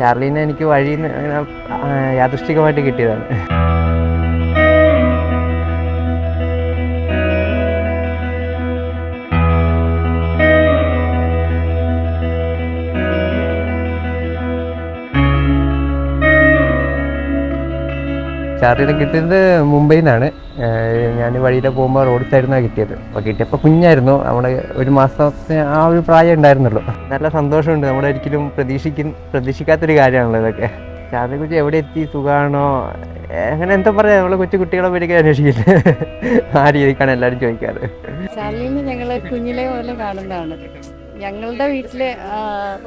ചാർലീനെ എനിക്ക് വഴിയിൽ നിന്ന് യാദൃഷ്ടികമായിട്ട് കിട്ടിയതാണ്. ചാർലിനെ കിട്ടിയത് മുംബൈയിൽ നിന്നാണ് ഞാൻ വഴിയിൽ പോകുമ്പോൾ റോഡ് സൈഡിൽ കിട്ടിയത്. അപ്പോൾ കിട്ടിയപ്പോൾ കുഞ്ഞായിരുന്നു. നമ്മുടെ ഒരു മാസത്തെ ആ ഒരു പ്രായം ഉണ്ടായിരുന്നുള്ളൂ. നല്ല സന്തോഷമുണ്ട്. നമ്മുടെ ഒരിക്കലും പ്രതീക്ഷിക്കും പ്രതീക്ഷിക്കാത്തൊരു കാര്യമാണല്ലോ ഇതൊക്കെ. ചാർലിനെ കുറിച്ച് എവിടെ എത്തി? സുഖമാണോ അങ്ങനെ എന്താ പറയാ. നമ്മളെ കൊച്ചു കുട്ടികളെ പേടിക്കാൻ അന്വേഷിക്കില്ല ആ രീതിക്കാണ് എല്ലാവരും ചോദിക്കാറ്. ചാർലിനെ ഞങ്ങൾ കുഞ്ഞിലെ പോലെ കാണുന്നതാണ്. ഞങ്ങളുടെ വീട്ടിലെ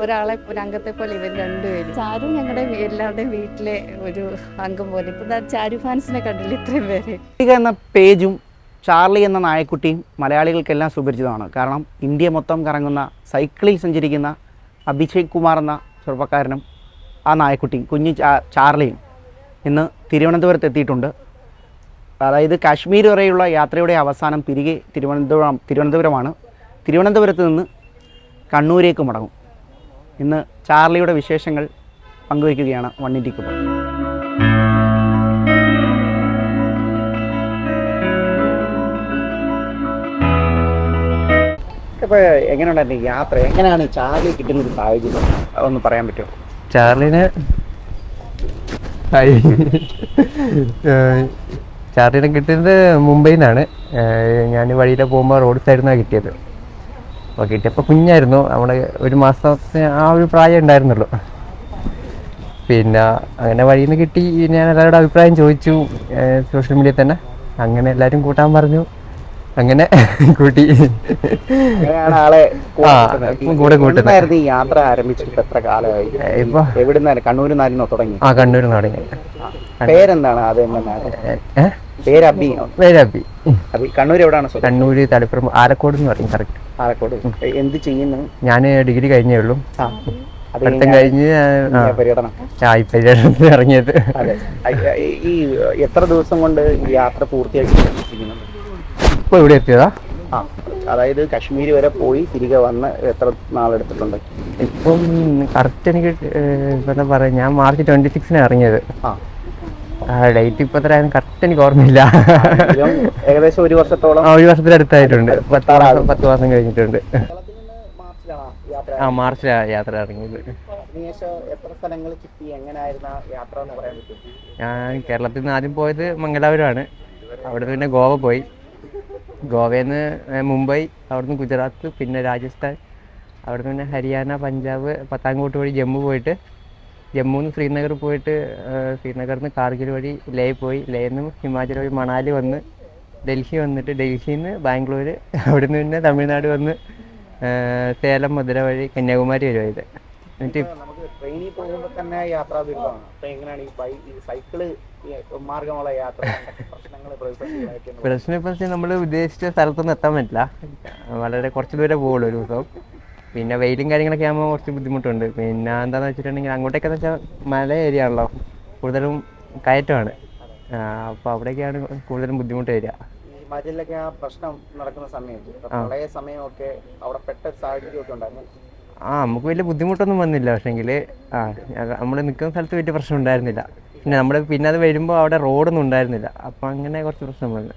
ഒരാളെ ഒരു അംഗത്തെ പോലെ ഇവർ രണ്ടുപേരും. ചാരു ഞങ്ങളുടെ എല്ലാവരുടെയും വീട്ടിലെ ഒരു അംഗം പോലെ. ഇപ്പം ചാരു ഫാൻസിനെ കണ്ടില്ല ഇത്രയും പേര്? എന്ന പേജും ചാർലി എന്ന നായക്കുട്ടിയും മലയാളികൾക്കെല്ലാം സുപരിചിതമാണ്. കാരണം ഇന്ത്യ മൊത്തം കറങ്ങുന്ന സൈക്കിളിൽ സഞ്ചരിക്കുന്ന അഭിഷേക് കുമാർ എന്ന ചെറുപ്പക്കാരനും ആ നായക്കുട്ടിയും കുഞ്ഞു ചാർലിയും ഇന്ന് തിരുവനന്തപുരത്ത് എത്തിയിട്ടുണ്ട്. അതായത് കാശ്മീർ വരെയുള്ള യാത്രയുടെ അവസാനം തിരികെ തിരുവനന്തപുരം തിരുവനന്തപുരമാണ്. തിരുവനന്തപുരത്ത് നിന്ന് കണ്ണൂരേക്ക് മടങ്ങും. ഇന്ന് ചാർലിയുടെ വിശേഷങ്ങൾ പങ്കുവയ്ക്കുകയാണ് വണ്ണിറ്റി കുമാർ ഇപ്പോൾ എങ്ങനെയുണ്ടായിരുന്നു ഈ യാത്ര? എങ്ങനെയാണ് ചാർലി കിട്ടുന്ന ഒരു സാഹചര്യം? ഒന്ന് പറയാൻ പറ്റുമോ? ചാർലിനെ ചാർലിനെ കിട്ടിയത് മുംബൈയിൽ നിന്നാണ് ഞാൻ വഴിയിൽ പോകുമ്പോൾ റോഡ് സൈഡിൽ നിന്നാണ് കിട്ടിയത്. അപ്പോൾ കിട്ടിയപ്പോൾ കുഞ്ഞായിരുന്നു. നമ്മുടെ ഒരു മാസത്തെ ആ ഒരു പ്രായം ഉണ്ടായിരുന്നുള്ളൂ. പിന്നെ അങ്ങനെ വഴിയിൽ നിന്ന് കിട്ടി ഞാൻ എല്ലാവരുടെ അഭിപ്രായം ചോദിച്ചു. സോഷ്യൽ മീഡിയയിൽ തന്നെ. അങ്ങനെ എല്ലാവരും കൂട്ടാൻ പറഞ്ഞു. അങ്ങനെ കൂട്ടി. ആളെ കൂടെ കൂട്ടുന്നത്. യാത്ര ആരംഭിച്ചിട്ട് എത്ര കാലമായി? ഇപ്പൊ എവിടുന്നാണ്? കണ്ണൂരിൽ നിന്ന് തുടങ്ങി? ആ കണ്ണൂർ തുടങ്ങി പേരെന്താണ് അത് പേര് അബി അബി കണ്ണൂർ എവിടെയാണ് കണ്ണൂർ തളിപ്പുറം ആലക്കോട് എന്ന് പറയും കറക്റ്റ് ആലക്കോട്. എന്ത് ചെയ്യുന്നു? ഞാൻ ഡിഗ്രി കഴിഞ്ഞേ ഉള്ളൂ. പഠിത്തം കഴിഞ്ഞാ പര്യടനത്തിന് ഇറങ്ങിയത്. ഈ- എത്ര ദിവസം കൊണ്ട് യാത്ര പൂർത്തിയാക്കി? ഇപ്പൊ ഇവിടെ എത്തിയതാ? അതായത് കാശ്മീർ വരെ പോയി തിരികെ വന്ന് എത്ര നാളെടുത്തിട്ടുണ്ട്? ഇപ്പം കറക്റ്റ് എനിക്ക് എന്താ പറയാ ഞാൻ മാർച്ച് ട്വന്റി സിക്സിനാണ് ഇറങ്ങിയത്. ഡേറ്റ് ഇപ്പൊ എത്രയായിരുന്നു കറക്റ്റ് എനിക്ക് ഓർമ്മയില്ല. ഏകദേശം ഒരു വർഷത്തോളം ആ ഒരു വർഷത്തിനടുത്തായിട്ടുണ്ട് പത്ത് മാസം പത്ത് മാസം കഴിഞ്ഞിട്ടുണ്ട്. ആ മാർച്ചിലാണ് യാത്ര ഇറങ്ങിയത്. ഞാൻ കേരളത്തിൽ നിന്ന് ആദ്യം പോയത് മംഗലാപുരമാണ്. അവിടെ നിന്ന് പിന്നെ ഗോവ പോയി. ഗോവയിൽ നിന്ന് മുംബൈ അവിടുന്ന് ഗുജറാത്ത് പിന്നെ രാജസ്ഥാൻ. അവിടുന്ന് പിന്നെ ഹരിയാന പഞ്ചാബ് പത്താൻകോട്ട് വഴി ജമ്മു പോയിട്ട് ജമ്മുന്ന് ശ്രീനഗർ പോയിട്ട് ശ്രീനഗറിൽ നിന്ന് കാർഗിൽ വഴി ലേ പോയി. ലേയിൽ നിന്ന് ഹിമാചൽ വഴി മണാലി വന്ന് ഡൽഹി വന്നിട്ട് ഡൽഹിയിൽ നിന്ന് ബാംഗ്ലൂർ അവിടുന്ന് പിന്നെ തമിഴ്നാട് വന്ന് സേലം മധുര വഴി കന്യാകുമാരി വരുമായത് എന്നിട്ട് നമുക്ക് ട്രെയിനിൽ പോകുമ്പോൾ തന്നെ യാത്രാ ദുരിതമാണ്. അപ്പൊ എങ്ങനെയാണ് ഈ ബൈ സൈക്കിൾ മാർഗമുള്ള യാത്ര പ്രശ്നം വെച്ചാൽ നമ്മൾ ഉദ്ദേശിച്ച സ്ഥലത്തൊന്നും എത്താൻ പറ്റില്ല. വളരെ കുറച്ച് ദൂരെ പോകുള്ളൂ ഒരു ദിവസം. പിന്നെ വെയിലും കാര്യങ്ങളൊക്കെ ആകുമ്പോൾ കുറച്ച് ബുദ്ധിമുട്ടുണ്ട്. പിന്നെ എന്താണെന്ന് വെച്ചിട്ടുണ്ടെങ്കിൽ അങ്ങോട്ടേക്കെന്ന് വെച്ചാൽ മല ഏരിയ ആണല്ലോ. കൂടുതലും കയറ്റമാണ്. അപ്പോൾ അവിടേക്കാണ് കൂടുതലും ബുദ്ധിമുട്ട് ഏരിയ ഈ ഹിമാചലിലൊക്കെ ആ പ്രശ്നം നടക്കുന്ന സമയത്ത് പ്രളയ സമയമൊക്കെ അവിടെ പെട്ട സാഹചര്യമൊക്കെ ഉണ്ടായിരുന്നു. ആ നമുക്ക് വലിയ ബുദ്ധിമുട്ടൊന്നും വന്നില്ല. പക്ഷേങ്കിൽ ആ നമ്മൾ നിൽക്കുന്ന സ്ഥലത്ത് വലിയ പ്രശ്നം ഉണ്ടായിരുന്നില്ല. പിന്നെ നമ്മൾ പിന്നെ അത് വരുമ്പോൾ അവിടെ റോഡൊന്നും ഉണ്ടായിരുന്നില്ല. അപ്പോൾ അങ്ങനെ കുറച്ച് പ്രശ്നം വന്നു.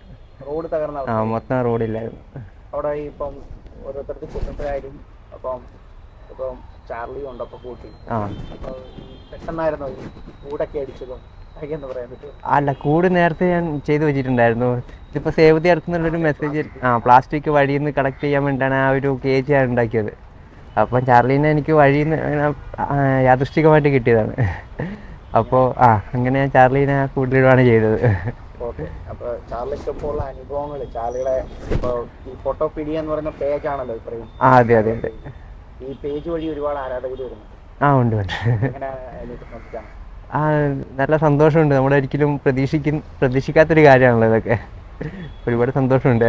റോഡ് തകർന്ന ആ മൊത്തം റോഡില്ലായിരുന്നു അവിടെ ഇപ്പം ഓരോരുത്തർക്ക് കുടുംബത്തിലായാലും അപ്പം ഇപ്പം ചാർലി ഉണ്ട് അപ്പൊ കൂട്ടി. അപ്പൊ പെട്ടെന്നായിരുന്നു കൂടൊക്കെ അടിച്ചതും അല്ല കൂട് നേരത്തെ ഞാൻ ചെയ്തു വെച്ചിട്ടുണ്ടായിരുന്നു. ഇതിപ്പോ സേവ് ദി എർത്ത് മെസ്സേജ് ആ പ്ലാസ്റ്റിക് വഴിയിൽ നിന്ന് കളക്ട് ചെയ്യാൻ വേണ്ടിയിട്ടാണ് ആ ഒരു കേജ് ഞാൻ ഉണ്ടാക്കിയത്. അപ്പം ചാർലിനെ എനിക്ക് വഴിയിൽ നിന്ന് അങ്ങനെ യാദൃശ്ചികമായിട്ട് കിട്ടിയതാണ്. അപ്പോൾ ആ അങ്ങനെ ഞാൻ ചാർലിനെ ആ ചെയ്തത്. ഓക്കെ. അപ്പൊ ചാർലിക്കൊപ്പം ഉള്ള അനുഭവങ്ങൾ ചാർലിയുടെ ഇപ്പൊ ഈ ഫോട്ടോപീഡിയ എന്ന് പറയുന്ന പേജ് ആണല്ലോ ഇത്രയും. അതെ അതെ അതെ. ഈ പേജ് വഴി ഒരുപാട് ആരാധകർ വരുന്നുണ്ട്. ആ ഉണ്ട് ഉണ്ട്. എങ്ങനെ ആ നല്ല സന്തോഷമുണ്ട്. നമ്മുടെ ഒരിക്കലും പ്രതീക്ഷിക്കുന്ന പ്രതീക്ഷിക്കാത്തൊരു കാര്യമാണല്ലോ ഇതൊക്കെ. ഒരുപാട് സന്തോഷമുണ്ട്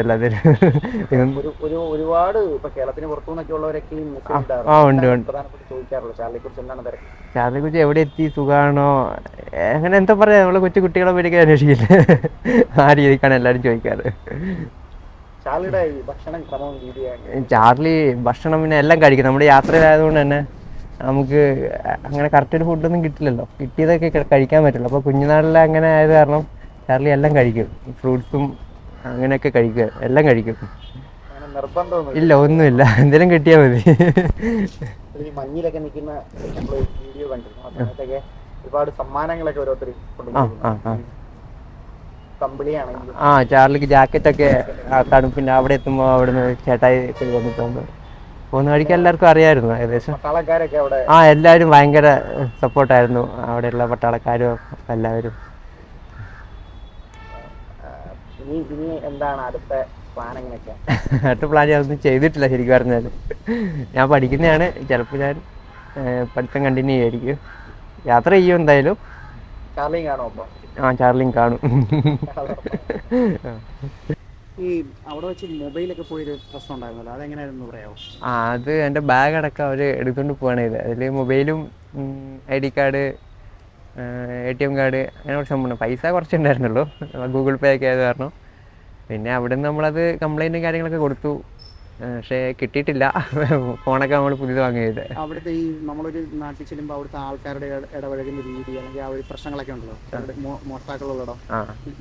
ഒരു ഒരു ഒരുപാട് ഇപ്പൊ കേരളത്തിന് പുറത്തു നിന്നൊക്കെ ഉള്ളവരൊക്കെ ചാർലി ആ, ഉണ്ട്, ചാർലിയെ കുറിച്ച് എവിടെ എത്തി സുഖമാണോ അങ്ങനെ എന്താ പറയാ നമ്മളെ കൊച്ചു കുട്ടികളെ പേടിക്കാൻ അന്വേഷിക്കില്ല? ആ രീതിക്കാണ് എല്ലാരും ചോദിക്കാറ്. ചാർലി ഭക്ഷണം പിന്നെ എല്ലാം കഴിക്കും. നമ്മുടെ യാത്രയിലായതുകൊണ്ട് തന്നെ നമുക്ക് അങ്ങനെ കറക്റ്റ് ഒരു ഫുഡൊന്നും കിട്ടില്ലല്ലോ. കിട്ടിയതൊക്കെ കഴിക്കാൻ പറ്റില്ല. അപ്പോൾ കുഞ്ഞുനാളിൽ അങ്ങനെ ആയത് കാരണം ചാർലി എല്ലാം കഴിക്കും. ഫ്രൂട്ട്സും അങ്ങനെയൊക്കെ കഴിക്കുക. എല്ലാം കഴിക്കും. ഇല്ല ഒന്നുമില്ല. എന്തെങ്കിലും കിട്ടിയാൽ മതി. മഞ്ഞിലൊക്കെ നിൽക്കുന്ന വീഡിയോ കണ്ടിരുന്നു. ഒരുപാട് സമ്മാനങ്ങളൊക്കെ ഓരോരുത്തർ ആ ചാർലിക്ക് ജാക്കറ്റൊക്കെ തണുപ്പിന്റെ അവിടെ എത്തുമ്പോൾ അവിടുന്ന് ചേട്ടായി വന്നിട്ടുണ്ട് പോകുന്ന വഴിക്ക് എല്ലാവർക്കും അറിയായിരുന്നു ഏകദേശം. ആ എല്ലാവരും ഭയങ്കര സപ്പോർട്ടായിരുന്നു അവിടെയുള്ള പട്ടാളക്കാരും എല്ലാവരും ആ, ഇനി എന്താണ് അടുത്ത പ്ലാൻ എങ്ങനെയൊക്കെ? അടുത്ത പ്ലാൻ ഞാനൊന്നും ചെയ്തിട്ടില്ല ശരിക്കും പറഞ്ഞാൽ ഞാൻ പഠിക്കുന്നതാണ്. ചിലപ്പോൾ ഞാൻ പഠിത്തം കണ്ടിന്യൂ ചെയ്യായിരിക്കും. യാത്ര ചെയ്യും എന്തായാലും? ചാർലിയും കാണും ആ ചാർലിയും കാണും. ഈ അവിടെ വെച്ച് മൊബൈലൊക്കെ പോയൊരു പ്രശ്നം ഉണ്ടായിരുന്നല്ലോ. അതെങ്ങനെയായിരുന്നു പറയാമോ ആ അത് എന്റെ ബാഗ് അടക്കം അവർ എടുത്തുകൊണ്ട് പോവാണ് ഇത് അതിൽ മൊബൈലും I D card A T M card അങ്ങനെ കുറച്ച് സംഭവം പൈസ കുറച്ചുണ്ടായിരുന്നുള്ളൂ ഗൂഗിൾ പേ ഒക്കെ ആയത് കാരണം. പിന്നെ അവിടെ നിന്ന് നമ്മളത് കംപ്ലൈന്റും കാര്യങ്ങളൊക്കെ കൊടുത്തു. പക്ഷേ കിട്ടിയിട്ടില്ല. ഫോണൊക്കെ നമ്മൾ പുതിയത് വാങ്ങിയത്. അവിടുത്തെ ഈ നമ്മളൊരു നാട്ടിൽ ചെല്ലുമ്പോൾ അവിടുത്തെ ആൾക്കാരുടെ ഇട- ഇടപഴകുന്ന രീതി അല്ലെങ്കിൽ ആ ഒരു പ്രശ്നങ്ങളൊക്കെ ഉണ്ടല്ലോ? മോഷ്ടാക്കളുള്ളടോ?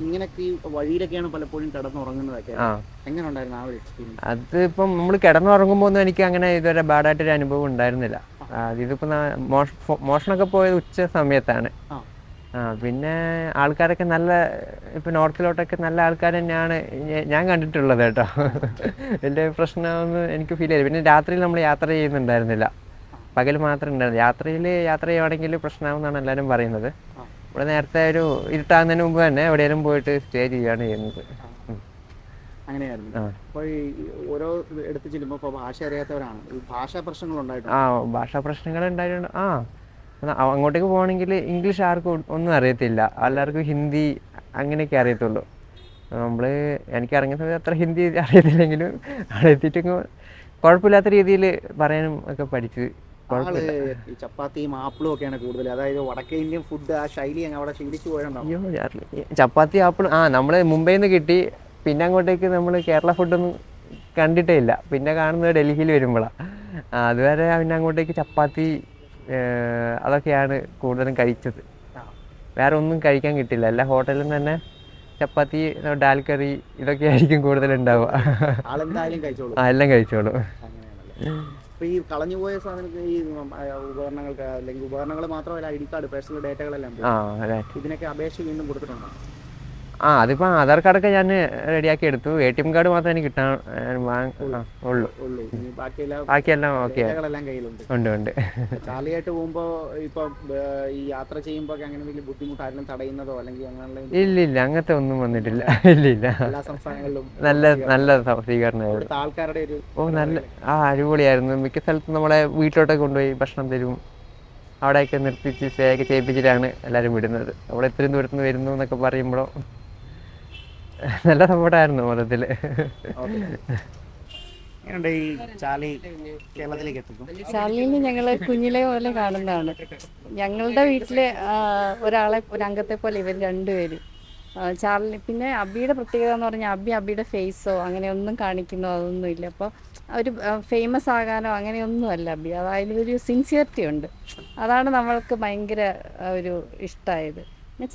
ഇങ്ങനെയൊക്കെ ഈ വഴിയിലൊക്കെയാണ് പലപ്പോഴും കിടന്നുറങ്ങുന്നതൊക്കെ. എങ്ങനെ ഉണ്ടായിരുന്നു ആ ഒരു എക്സ്പീരിയൻസ് അതിപ്പം നമ്മൾ കിടന്നുറങ്ങുമ്പോൾ ഒന്നും എനിക്ക് അങ്ങനെ ഇതുവരെ ബാഡായിട്ടൊരു അനുഭവം ഉണ്ടായിരുന്നില്ല. ഇതിപ്പോ ഇതിപ്പോൾ മോഷണമൊക്കെ പോയത് ഉച്ച സമയത്താണ്. പിന്നെ ആൾക്കാരൊക്കെ നല്ല ഇപ്പം നോർത്തിലോട്ടൊക്കെ നല്ല ആൾക്കാർ തന്നെയാണ്. ഞാൻ കണ്ടിട്ടുള്ളത് കേട്ടോ. എന്റെ പ്രശ്നമൊന്നും എനിക്ക് ഫീൽ ചെയ്തു പിന്നെ രാത്രിയിൽ നമ്മൾ യാത്ര ചെയ്യുന്നുണ്ടായിരുന്നില്ല. പകൽ മാത്രമേ ഉണ്ടായിരുന്നു. രാത്രിയിൽ യാത്ര ചെയ്യുവാണെങ്കിൽ പ്രശ്നമാണെന്നാണ് എല്ലാവരും പറയുന്നത്. ഇവിടെ നേരത്തെ ഒരു ഇരുട്ടാകുന്നതിന് മുമ്പ് തന്നെ എവിടെയെങ്കിലും പോയിട്ട് സ്റ്റേ ചെയ്യുകയാണ് ചെയ്യുന്നത്. അങ്ങനെയായിരുന്നു. ആ. അപ്പോൾ ഈ ഓരോ ഇത് എടുത്ത് ചെല്ലുമ്പോൾ ഭാഷ അറിയാത്തവരാണ്. ഭാഷാ പ്രശ്നങ്ങൾ ഉണ്ടായിട്ടുണ്ട്? ആ ഭാഷാ പ്രശ്നങ്ങൾ ഉണ്ടായിട്ടുണ്ട്. ആ അങ്ങോട്ടേക്ക് പോകണമെങ്കിൽ ഇംഗ്ലീഷ് ആർക്കും ഒന്നും അറിയത്തില്ല. എല്ലാവർക്കും ഹിന്ദി അങ്ങനെയൊക്കെ അറിയത്തുള്ളൂ. നമ്മൾ എനിക്ക് ഇറങ്ങിയ സമയത്ത് അത്ര ഹിന്ദി അറിയത്തില്ലെങ്കിലും അവിടെ എത്തിയിട്ടൊക്കെ കുഴപ്പമില്ലാത്ത രീതിയിൽ പറയാനും ഒക്കെ പഠിച്ച് ഈ ചപ്പാത്തിയും ആപ്പിളും ഒക്കെയാണ് കൂടുതൽ. അതായത് വടക്കേ ഇന്ത്യൻ ഫുഡ് ആ ശൈലി അവിടെ ശീലിച്ചു പോയിട്ടുണ്ടാവും. ചപ്പാത്തി ആപ്പിൾ ആ നമ്മൾ മുംബൈയിൽ നിന്ന് കിട്ടി. പിന്നെ അങ്ങോട്ടേക്ക് നമ്മൾ കേരള ഫുഡൊന്നും കണ്ടിട്ടേ ഇല്ല. പിന്നെ കാണുന്നത് ഡൽഹിയിൽ വരുമ്പോഴാണ് അതുവരെ പിന്നെ അങ്ങോട്ടേക്ക് ചപ്പാത്തി അതൊക്കെയാണ് കൂടുതലും കഴിച്ചത്. വേറെ ഒന്നും കഴിക്കാൻ കിട്ടില്ല. എല്ലാ ഹോട്ടലിൽ നിന്ന് തന്നെ ചപ്പാത്തി ഡാൽ കറി ഇതൊക്കെ ആയിരിക്കും കൂടുതൽ ഉണ്ടാവുക. കഴിച്ചോളൂ. എല്ലാം ഈ കളഞ്ഞു പോയ സാധനത്തിന് ഈ ഉം, ആ, ഉപകരണങ്ങൾക്ക് അല്ലെങ്കിൽ ഉപകരണങ്ങൾ മാത്രമല്ല ഐ ഡി കാർഡ് പേഴ്സണൽ ഡേറ്റകളെല്ലാം. ഇതിനൊക്കെ അപേക്ഷ വീണ്ടും കൊടുത്തിട്ടുണ്ടോ? ആ അതിപ്പോൾ ആധാർ കാർഡൊക്കെ ഞാൻ റെഡിയാക്കി എടുത്തു എ ടി എം കാർഡ് മാത്രം എനിക്ക് കിട്ടാൻ ഉള്ളൂ. ബാക്കിയെല്ലാം ഓക്കെ. ഉണ്ട് ഉണ്ട്. ചാർലിയായിട്ട് പോകുമ്പോ ഇപ്പൊ ഈ യാത്ര ചെയ്യുമ്പോ അങ്ങനെ വലിയ ബുദ്ധിമുട്ട് ആരെങ്കിലും തടയുന്നതോ അല്ലെങ്കിൽ അങ്ങനെയുള്ള ഇല്ല ഇല്ല. അങ്ങനത്തെ ഒന്നും വന്നിട്ടില്ല. ഇല്ല. ഇല്ല എല്ലാ സംസ്ഥാനങ്ങളിലും നല്ല നല്ല സ്വീകരണമായിരുന്നു ആൾക്കാരുടെ ഒരു ഓ നല്ല ആ അടിപൊളിയായിരുന്നു. മിക്ക സ്ഥലത്തും നമ്മളെ വീട്ടിലോട്ടൊക്കെ കൊണ്ടുപോയി ഭക്ഷണം തരും. അവിടെയൊക്കെ നിർത്തിച്ച് സ്റ്റേ ഒക്കെ ചെയ്യിപ്പിച്ചിട്ടാണ് എല്ലാവരും വിടുന്നത്. അവിടെ ഇത്രയും ദൂരത്തുനിന്ന് വരുന്നു എന്നൊക്കെ പറയുമ്പോൾ നല്ല സപ്പോർട്ടായിരുന്നു മൊത്തത്തിൽ ഞങ്ങൾ ചാർലിനെ ഞങ്ങൾ കുഞ്ഞിലെ പോലെ കാണുന്നതാണ്. ഞങ്ങളുടെ വീട്ടിലെ ഒരാളെ ഒരു അംഗത്തെ പോലെ ഇവർ രണ്ടുപേരും. ചാർലി പിന്നെ അബിയുടെ പ്രത്യേകത എന്ന് പറഞ്ഞാൽ അബി അബിയുടെ ഫേസോ അങ്ങനെയൊന്നും കാണിക്കുന്നോ അതൊന്നും ഇല്ല. അപ്പോൾ ഒരു ഫേമസ് ആകാനോ അങ്ങനെയൊന്നും അല്ല അബി. അതായത് ഒരു സിൻസിയറിറ്റി ഉണ്ട്. അതാണ് നമ്മൾക്ക് ഭയങ്കര ഒരു ഇഷ്ടമായത്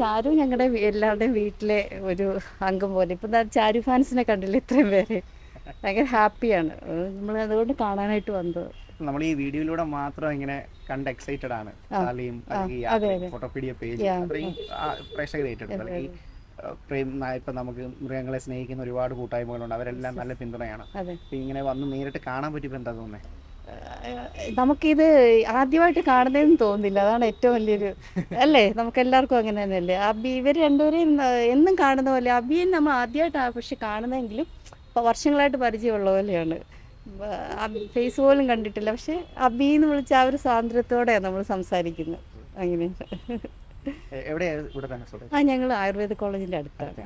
ചാരു ഞങ്ങളുടെ എല്ലാവരുടെയും വീട്ടിലെ ഒരു അംഗം പോലെ. ഇപ്പം ചാരു ഫാൻസിനെ കണ്ടില്ല ഇത്രയും പേര്? ഭയങ്കര ഹാപ്പിയാണ്. നമ്മൾ അതുകൊണ്ട് കാണാനായിട്ട് വന്നത്. നമ്മൾ ഈ വീഡിയോയിലൂടെ മാത്രം ഇങ്ങനെ കണ്ട് എക്സൈറ്റഡ് ആണ്. ഫോട്ടോപീഡിയ പേജ് പ്രേക്ഷകർ ഏറ്റെടുത്തു പ്രേം ഇപ്പൊ നമുക്ക് മൃഗങ്ങളെ സ്നേഹിക്കുന്ന ഒരുപാട് കൂട്ടായ്മകളുണ്ട്. അവരെല്ലാം നല്ല പിന്തുണയാണ്. ഇങ്ങനെ വന്ന് നേരിട്ട് കാണാൻ പറ്റിയപ്പോ എന്താ തോന്നുന്നത് നമുക്കിത് ആദ്യമായിട്ട് കാണുന്നതെന്ന് തോന്നുന്നില്ല. അതാണ് ഏറ്റവും വലിയൊരു അല്ലേ? നമുക്ക് എല്ലാവർക്കും അങ്ങനെ തന്നെയല്ലേ? അബി ഇവർ രണ്ടുപേരെയും എന്നും കാണുന്ന പോലെ അബിയെ നമ്മൾ ആദ്യമായിട്ടാണ് പക്ഷെ കാണുന്നതെങ്കിലും ഇപ്പൊ വർഷങ്ങളായിട്ട് പരിചയമുള്ള പോലെയാണ്. ഫേസ് പോലും കണ്ടിട്ടില്ല. പക്ഷെ അബി എന്ന് വിളിച്ച ആ ഒരു സ്വാതന്ത്ര്യത്തോടെയാണ് നമ്മൾ സംസാരിക്കുന്നത്. അങ്ങനെ. ആ ഞങ്ങൾ ആയുർവേദ കോളേജിന്റെ അടുത്താണ്.